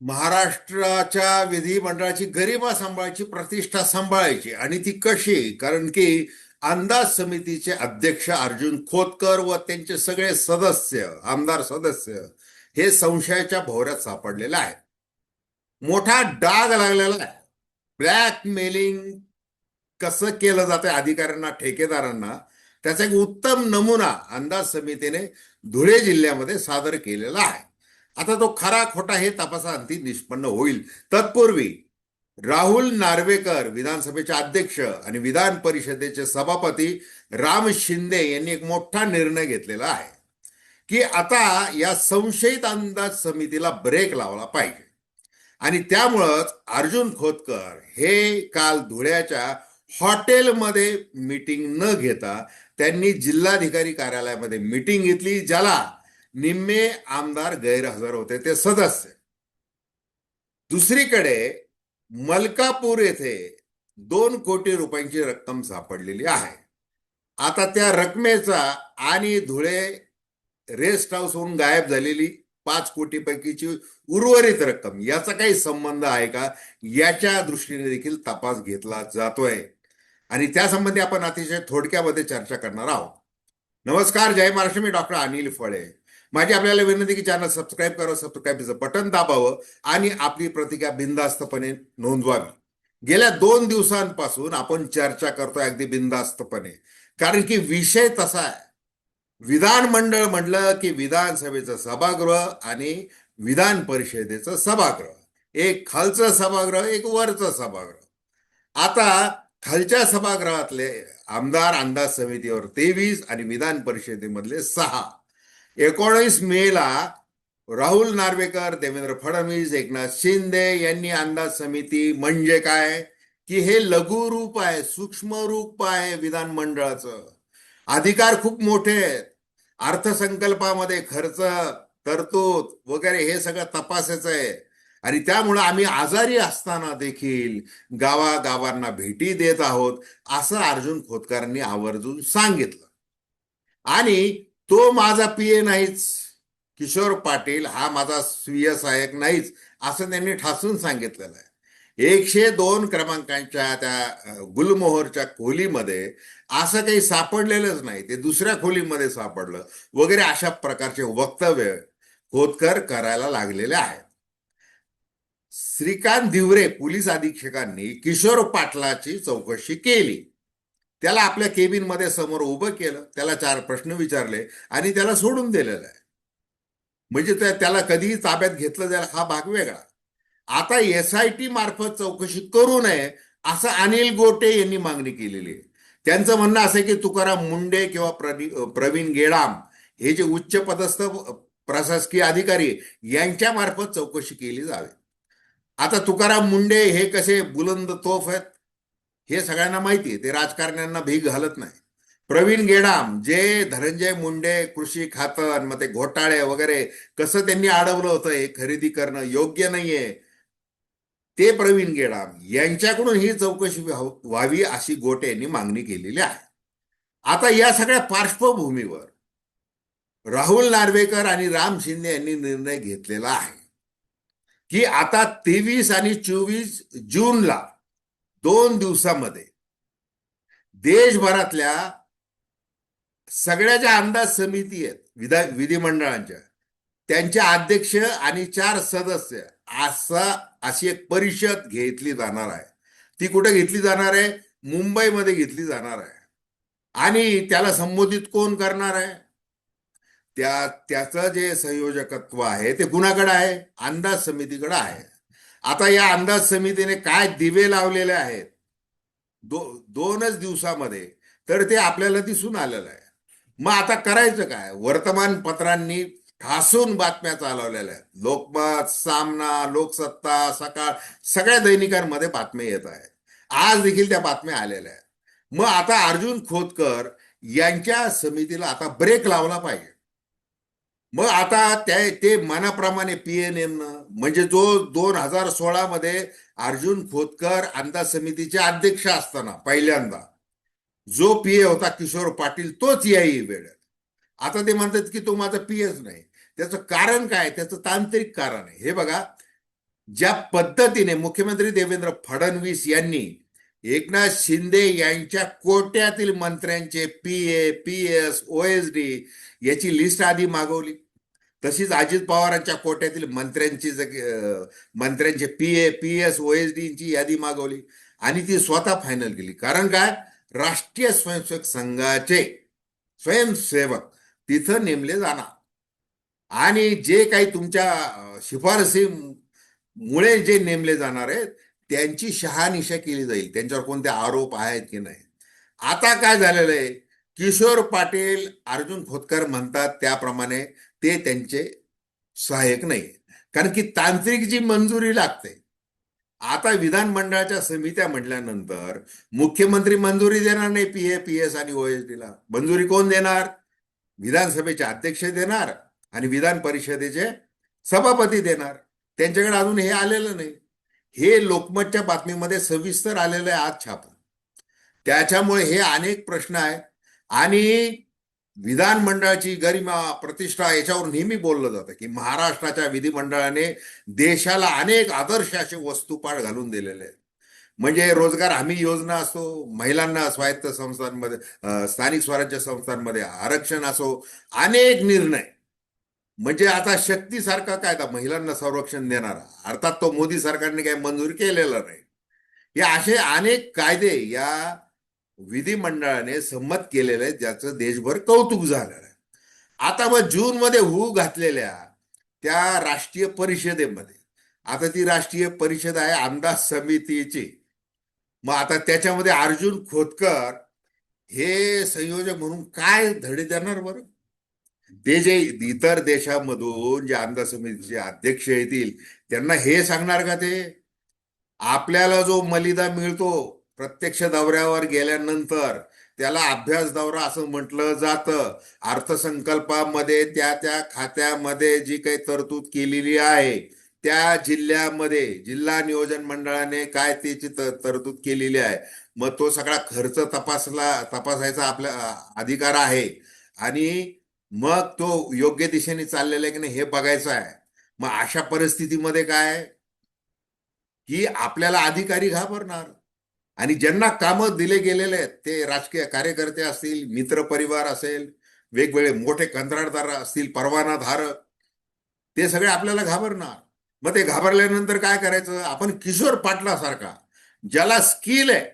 महाराष्ट्राच्या विधिमंडळाची गरिमा सांभाळायची प्रतिष्ठा सांभाळायची आणि ती कशी? कारण की अंदाज समितीचे अध्यक्ष अर्जुन खोतकर व त्यांचे सगळे सदस्य आमदार सदस्य हे संशयाच्या भोवऱ्यात सापडलेले आहेत. मोठा डाग लागलेला आहे. ब्लॅकमेलिंग कसं केलं जातं अधिकाऱ्यांना ठेकेदारांना त्याचा एक उत्तम नमुना अंदाज समितीने धुळे जिल्ह्यामध्ये सादर केलेला आहे. आता तो खरा खोटा हे तपासाअंती निष्पन्न होईल. तत्पूर्वी राहुल नार्वेकर विधानसभेचे अध्यक्ष आणि विधान परिषदेचे सभापती राम शिंदे यांनी एक मोठा निर्णय घेतलेला आहे की आता या संशयित अंदाज समितीला ब्रेक लावला पाहिजे. आणि त्यामुळंच अर्जुन खोतकर हे काल धुळ्याच्या हॉटेलमध्ये मीटिंग न घेता त्यांनी जिल्हाधिकारी कार्यालयामध्ये मीटिंग घेतली ज्याला निम्मे आमदार गैरहजर होते ते सदस्य. दुसरीकडे मलकापूर येथे दोन कोटी रुपयांची रक्कम सापडलेली आहे. आता त्या रकमेचा आणि धुळे रेस्ट हाऊसहून गायब झालेली पाच कोटी पैकीची उर्वरित रक्कम याचा काही संबंध आहे का? याच्या दृष्टीने देखील तपास घेतला जातोय. आणि त्यासंबंधी आपण अतिशय थोडक्यामध्ये चर्चा करणार आहोत. नमस्कार जय महाराष्ट्र मी डॉक्टर अनिल फळे. माझी आपल्याला विनंती की चॅनल सबस्क्राईब करावं सबस्क्राईबचं बटन दाबावं आणि आपली प्रतिक्रिया बिनधास्तपणे नोंदवावी. गेल्या दोन दिवसांपासून आपण चर्चा करतोय अगदी बिनधास्तपणे. कारण की विषय तसा आहे. विधानमंडळ म्हणलं की विधानसभेचं सभागृह आणि विधान परिषदेचं सभागृह. एक खालचं सभागृह एक वरचं सभागृह. आता खालच्या सभागृहातले आमदार अंदाज समितीवर तेवीस आणि विधान परिषदेमधले सहा. एकोणीस मेला राहुल नार्वेकर देवेंद्र फडणवीस एकनाथ शिंदे यांनी अंदाज समिती म्हणजे काय? की हे लघु रूप आहे सूक्ष्म रूप आहे विधानमंडळाचं. अधिकार खूप मोठे आहेत. अर्थसंकल्पामध्ये खर्च तरतूद वगैरे हे सगळं तपासायचं आहे. आणि त्यामुळं आम्ही आजारी असताना देखील गावागावांना भेटी देत आहोत असं अर्जुन खोतकरांनी आवर्जून सांगितलं. आणि तो माझा पीए नाहीच. किशोर पाटील हा माझा स्वीय सहाय्यक नाहीच असं त्यांनी ठासून सांगितलेलं आहे. एकशे दोन क्रमांकांच्या त्या गुलमोहरच्या खोलीमध्ये असं काही सापडलेलंच नाही. ते दुसऱ्या खोलीमध्ये सापडलं. वगैरे अशा प्रकारचे वक्तव्य खोतकर करायला लागलेले आहेत. श्रीकांत धिवरे पोलीस अधीक्षकांनी किशोर पाटलाची चौकशी केली. त्याला आपल्या केबिनमध्ये समोर उभं केलं त्याला चार प्रश्न विचारले आणि त्याला सोडून दिलेलं आहे. म्हणजे त्याला कधीही ताब्यात घेतलं जाईल हा भाग वेगळा. आता एस आय टी मार्फत चौकशी करू नये असं अनिल गोटे यांनी मागणी केलेली आहे. त्यांचं म्हणणं असं की तुकाराम मुंडे किंवा प्रवीण गेडाम हे जे उच्च पदस्थ प्रशासकीय अधिकारी यांच्या मार्फत चौकशी केली जावी. आता तुकाराम मुंडे हे कसे बुलंद तोफ आहेत? हे सगळ्यांना माहिती आहे ते राजकारण्यांना भीक घालत नाही. प्रवीण गेडाम जे धनंजय मुंडे कृषी खातं मग ते घोटाळे वगैरे कसं त्यांनी अडवलं होतं हे खरेदी करणं योग्य नाहीये. ते प्रवीण गेडाम यांच्याकडून ही चौकशी व्हावी अशी गोटे यांनी मागणी केलेली आहे. आता या सगळ्या पार्श्वभूमीवर राहुल नार्वेकर आणि राम शिंदे यांनी निर्णय घेतलेला आहे. की आता तेवीस आणि चोवीस जूनला दोन दिवसामध्ये देशभरातल्या सगळ्या ज्या अंदाज समिती आहेत विधा विधिमंडळांच्या त्यांचे अध्यक्ष आणि चार सदस्य असा अशी एक परिषद घेतली जाणार आहे. ती कुठे घेतली जाणार आहे? मुंबईमध्ये घेतली जाणार आहे. आणि त्याला संबोधित कोण करणार आहे? त्या त्याचं जे संयोजकत्व आहे ते कुणाकडे आहे? अंदाज समितीकडे आहे. आता या अंदाज समितीने काय दिवे लावलेले आहेत? दो दोनच दिवसामध्ये. तर ते आपल्याला दिसून आलेलं आहे. मग आता करायचं काय? वर्तमानपत्रांनी ठासून बातम्या चालवलेल्या आहेत. लोकमत सामना लोकसत्ता सकाळ सगळ्या दैनिकांमध्ये बातम्या येत आहेत. आज देखील त्या बातम्या आलेल्या आहेत. मग आता अर्जुन खोतकर यांच्या समितीला आता ब्रेक लावला पाहिजे. मग आता त्या ते मनाप्रमाणे पी एन एम म्हणजे जो दोन हजार सोळा मध्ये अर्जुन खोतकर अंदाज समितीचे अध्यक्ष असताना पहिल्यांदा जो पी ए होता किशोर पाटील तोच याही वेळ आता ते म्हणतात की तो माझा पी एच नाही. त्याचं कारण काय? त्याचं तांत्रिक कारण आहे. हे बघा ज्या पद्धतीने मुख्यमंत्री देवेंद्र फडणवीस यांनी एकनाथ शिंदे यांच्या कोट्यातील मंत्र्यांचे P A P S O S D याची लिस्ट आधी मागवली. तशीच अजित पवारांच्या कोट्यातील मंत्र्यांची मंत्र्यांचे P A P S O S ची यादी मागवली आणि ती स्वतः फायनल केली. कारण काय? राष्ट्रीय स्वयंसेवक संघाचे स्वयंसेवक तिथं नेमले जाणार. आणि जे काही तुमच्या शिफारसीमुळे शिफारसी मुळे जे नेमले जाणार आहेत त्यांची शहानिशा केली जाईल. त्यांच्यावर कोणते आरोप आहेत की नाही? आता काय झालेलं आहे? किशोर पाटील अर्जुन खोतकर म्हणतात त्याप्रमाणे ते त्यांचे सहाय्यक नाही कारण की तांत्रिक जी मंजुरी लागते आता विधानमंडळाच्या समित्या म्हटल्यानंतर मुख्यमंत्री मंजुरी देणार नाही पी ए पी एस आणि ओएसडीला मंजुरी कोण देणार? विधानसभेचे अध्यक्ष देणार आणि विधान परिषदेचे सभापती देणार. त्यांच्याकडे अजून हे आलेलं नाही. हे लोकमतच्या बातमीमध्ये सविस्तर आलेलं आहे आज छापून त्याच्यामुळे हे अनेक प्रश्न आहेत. आणि विधानमंडळाची गरिमा प्रतिष्ठा याच्यावर नेहमी बोललं जातं की महाराष्ट्राच्या विधिमंडळाने देशाला अनेक आदर्श असे वस्तुपाठ घालून दिलेले आहेत. म्हणजे रोजगार हमी योजना असो महिलांना स्वायत्त संस्थांमध्ये स्थानिक स्वराज्य संस्थांमध्ये आरक्षण असो अनेक निर्णय. म्हणजे आता शक्तीसारखा कायदा महिलांना संरक्षण देणारा? अर्थात तो मोदी सरकारने काही मंजूर केलेला नाही. हे असे अनेक कायदे या विधिमंडळाने संमत केलेलं आहे ज्याचं देशभर कौतुक झालं आहे. आता मग जून मध्ये हू घातलेल्या त्या राष्ट्रीय परिषदेमध्ये आता ती राष्ट्रीय परिषद आहे अंदाज समितीची. मग आता त्याच्यामध्ये अर्जुन खोतकर हे संयोजक म्हणून काय धडे देणार बरं? ते जे इतर देशामधून जे अंदाज समितीचे अध्यक्ष येतील त्यांना हे सांगणार का ते? आपल्याला जो मलिदा मिळतो प्रत्यक्ष दौऱ्यावर गेल्यानंतर त्याला अभ्यास दौरा असं म्हटलं जातं. अर्थसंकल्पामध्ये त्या त्या खात्यामध्ये जी काही तरतूद केलेली आहे त्या जिल्ह्यामध्ये जिल्हा नियोजन मंडळाने काय त्याची तरतूद केलेली आहे? मग तो सगळा खर्च तपासला तपासायचा आपला अधिकार आहे. आणि मग तो योग्य दिशेने चाललेला आहे की नाही हे बघायचं आहे. मग अशा परिस्थितीमध्ये काय? की आपल्याला अधिकारी घाबरणार. आणि ज्यांना कामं दिले गेलेले आहेत ते राजकीय कार्यकर्ते असतील मित्र परिवार असेल वेगवेगळे मोठे कंत्राटदार असतील परवानाधारक ते सगळे आपल्याला घाबरणार. मग ते घाबरल्यानंतर काय करायचं? आपण किशोर पाटलासारखा ज्याला स्किल आहे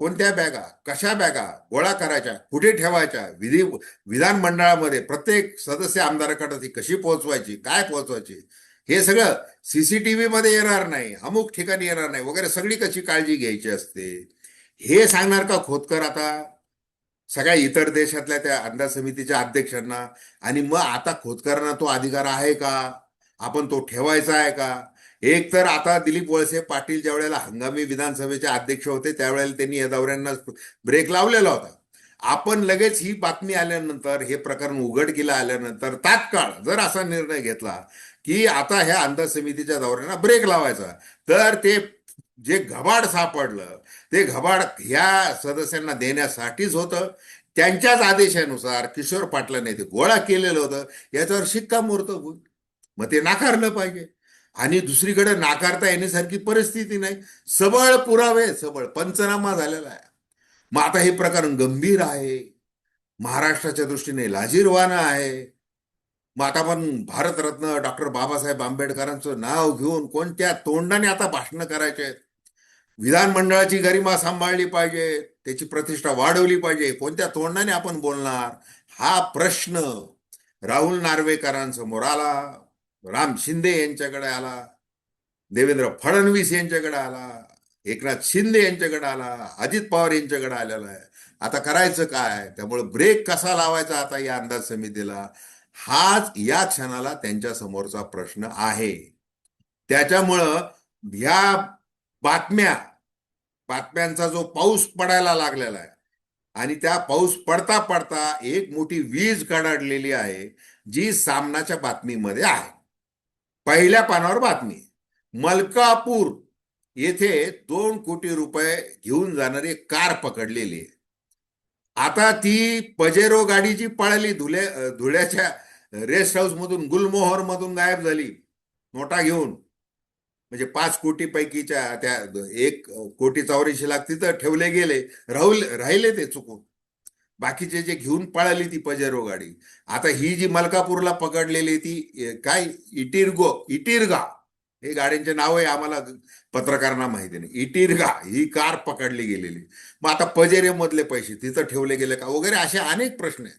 कोणत्या बॅगा कशा बॅगा गोळा करायच्या कुठे ठेवायच्या विधी विधानमंडळामध्ये प्रत्येक सदस्य आमदाराकडे ती कशी पोहोचवायची काय पोहोचवायची हे सगळं सीसीटीव्ही मध्ये येणार नाही अमुक ठिकाणी येणार नाही वगैरे सगळी कशी काळजी घ्यायची असते? हे सांगणार का खोतकर आता? सगळ्या इतर देशातल्या त्या अंदाज समितीच्या अध्यक्षांना. आणि मग आता खोतकरांना तो अधिकार आहे का? आपण तो ठेवायचा आहे का? एक तर आता दिलीप वळसे पाटील ज्या वेळेला हंगामी विधानसभेचे अध्यक्ष होते त्यावेळेला त्यांनी या दौऱ्यांना ब्रेक लावलेला होता. आपण लगेच ही बातमी आल्यानंतर हे प्रकरण उघडकीला आल्यानंतर तात्काळ जर असा निर्णय घेतला की आता ह्या अंदाज समितीच्या दौऱ्यांना ब्रेक लावायचा तर ते जे घबाड सापडलं ते घबाड ह्या सदस्यांना देण्यासाठीच होतं. त्यांच्याच आदेशानुसार किशोर पाटलाने ते गोळा केलेलं होतं. याच्यावर शिक्कामोर्तब होईल. मग ते नाकारलं पाहिजे. आणि दुसरीकडे नाकारता येण्यासारखी परिस्थिती नाही. सबळ पुरावे सबळ पंचनामा झालेला आहे. मग आता हे प्रकरण गंभीर आहे. महाराष्ट्राच्या दृष्टीने लाजीरवाना आहे. मग आता आपण भारतरत्न डॉक्टर बाबासाहेब आंबेडकरांचं नाव घेऊन कोणत्या तोंडाने आता भाषणं करायचे? आहेत विधानमंडळाची गरिमा सांभाळली पाहिजे त्याची प्रतिष्ठा वाढवली पाहिजे कोणत्या तोंडाने आपण बोलणार? हा प्रश्न राहुल नार्वेकरांसमोर आला राम शिंदे यांच्याकडे आला देवेंद्र फडणवीस यांच्याकडे आला एकनाथ शिंदे यांच्याकडे आला अजित पवार यांच्याकडे आलेला आहे. आता करायचं काय? त्यामुळे ब्रेक कसा लावायचा आता या अंदाज समितीला? हाच या क्षणाला त्यांच्या समोरचा प्रश्न आहे. त्याच्यामुळं ह्या बातम्या बातम्यांचा जो पाऊस पडायला लागलेला आहे आणि त्या पाऊस पडता पडता एक मोठी वीज कडाडलेली आहे जी सामनाच्या बातमीमध्ये आहे. पहिल्या पानावर बातमी. मलकापूर येथे दोन कोटी रुपये घेऊन जाणारी कार पकडलेली आहे. आता ती पजेरो गाडी जी पळाली धुले धुळ्याच्या रेस्ट हाऊस मधून गुलमोहर मधून गायब झाली. नोटा घेऊन. म्हणजे पाच कोटी पैकीच्या त्या एक कोटी चौऱ्याऐंशी लाख तिथं ठेवले गेले. राहुल राहिले ते चुकून. बाकीचे जे घेऊन पळाली ती पजेरो गाडी. आता ही जी मलकापूरला पकडलेली ती काय? इटिरगो इटिरगा. हे गाड्यांचे नाव आहे आम्हाला पत्रकारांना माहिती नाही. इटिरगा ही कार पकडली गेलेली. मग आता पजेरे मधले पैसे तिथं ठेवले गेले का? वगैरे असे अनेक प्रश्न आहेत.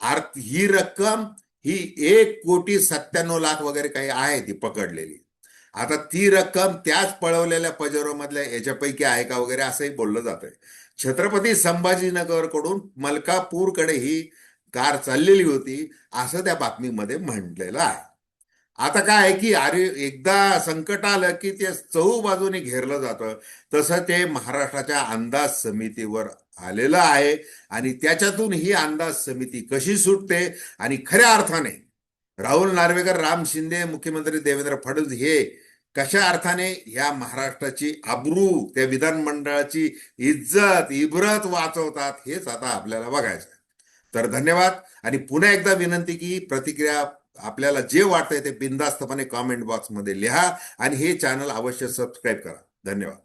आर्थ ही रक्कम ही एक कोटी सत्त्याण्णव लाख वगैरे काही आहे ती पकडलेली. आता ती रक्कम त्याच पळवलेल्या पजेरो मधल्या याच्यापैकी आहे का वगैरे असंही बोललं जात आहे छत्रपती संभाजीनगरकडून मलकापूरकडे ही कार चाललेली होती असं त्या बातमीमध्ये म्हटलेलं आहे. आता काय आहे की अरे एकदा संकट आलं की ते चहू बाजूने घेरलं जातं तसं ते महाराष्ट्राच्या अंदाज समितीवर आलेलं आहे आणि त्याच्यातून ही अंदाज समिती कशी सुटते आणि खऱ्या अर्थाने राहुल नार्वेकर राम शिंदे मुख्यमंत्री देवेंद्र फडणवीस हे कशा अर्थाने या महाराष्ट्राची आबरू त्या विधानमंडळाची इज्जत इब्रत वाचवतात हेच आता आपल्याला बघायचं आहे. तर धन्यवाद आणि पुन्हा एकदा विनंती की प्रतिक्रिया आपल्याला जे वाटतंय ते बिनधास्तपणे कॉमेंट बॉक्समध्ये लिहा आणि हे चॅनल अवश्य सबस्क्राईब करा. धन्यवाद.